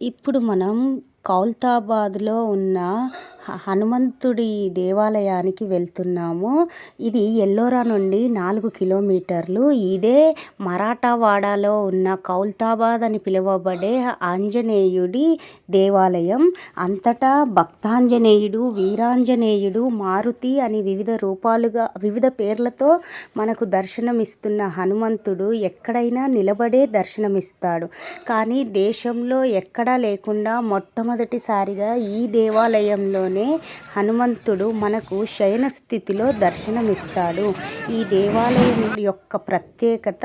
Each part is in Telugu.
ఇప్పుడు మనం కౌల్తాబాద్లో ఉన్న హనుమంతుడి దేవాలయానికి వెళ్తున్నాము. ఇది ఎల్లోరా నుండి నాలుగు కిలోమీటర్లు. ఇదే మరాఠావాడాలో ఉన్న కౌల్తాబాద్ అని పిలువబడే ఆంజనేయుడి దేవాలయం. అంతటా భక్తాంజనేయుడు వీరాంజనేయుడు మారుతి అని వివిధ రూపాలుగా వివిధ పేర్లతో మనకు దర్శనమిస్తున్న హనుమంతుడు ఎక్కడైనా నిలబడే దర్శనమిస్తాడు. కానీ దేశంలో ఎక్కడా లేకుండా మొట్టమొదటిసారిగా ఈ దేవాలయంలోనే హనుమంతుడు మనకు శయన స్థితిలో దర్శనమిస్తాడు. ఈ దేవాలయం యొక్క ప్రత్యేకత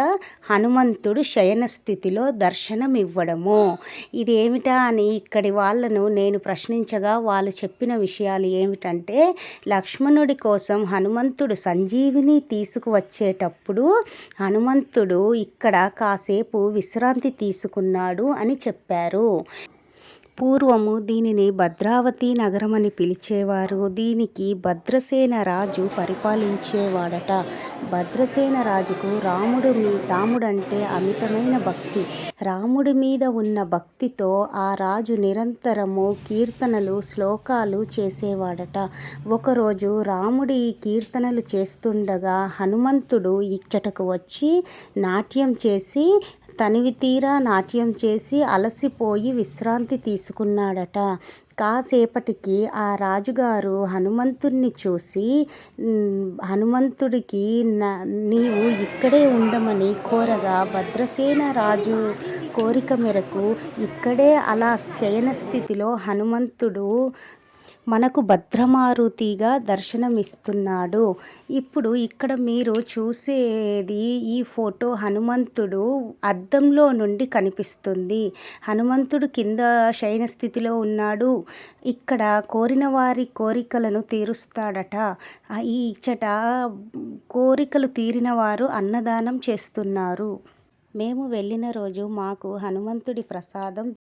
హనుమంతుడు శయన స్థితిలో దర్శనం ఇవ్వడము ఇది ఏమిటా అని ఇక్కడి వాళ్ళను నేను ప్రశ్నించగా వాళ్ళు చెప్పిన విషయాలు ఏమిటంటే లక్ష్మణుడి కోసం హనుమంతుడు సంజీవిని తీసుకువచ్చేటప్పుడు హనుమంతుడు ఇక్కడ కాసేపు విశ్రాంతి తీసుకున్నాడు అని చెప్పారు. పూర్వము దీనిని భద్రావతి నగరమని పిలిచేవారు. దీనికి భద్రసేన రాజు పరిపాలించేవాడట. భద్రసేన రాజుకు రాముడు మీ రాముడంటే అమితమైన భక్తి. రాముడి మీద ఉన్న భక్తితో ఆ రాజు నిరంతరము కీర్తనలు శ్లోకాలు చేసేవాడట. ఒకరోజు రాముడి కీర్తనలు చేస్తుండగా హనుమంతుడు ఇచ్చటకు వచ్చి నాట్యం చేసి తనివి తీరా నాట్యం చేసి అలసిపోయి విశ్రాంతి తీసుకున్నాడట. కాసేపటికి ఆ రాజుగారు హనుమంతుణ్ణి చూసి హనుమంతుడికి నీవు ఇక్కడే ఉండమని కోరగా భద్రసేన రాజు కోరిక మేరకు ఇక్కడే అలా శయన స్థితిలో హనుమంతుడు మనకు భద్రమారుతిగా దర్శనమిస్తున్నాడు. ఇప్పుడు ఇక్కడ మీరు చూసేది ఈ ఫోటో హనుమంతుడు అద్దంలో నుండి కనిపిస్తుంది. హనుమంతుడు కింద శయన స్థితిలో ఉన్నాడు. ఇక్కడ కోరిన వారి కోరికలను తీరుస్తాడట. ఈ ఇచ్చట కోరికలు తీరిన వారు అన్నదానం చేస్తున్నారు. మేము వెళ్ళిన రోజు మాకు హనుమంతుడి ప్రసాదం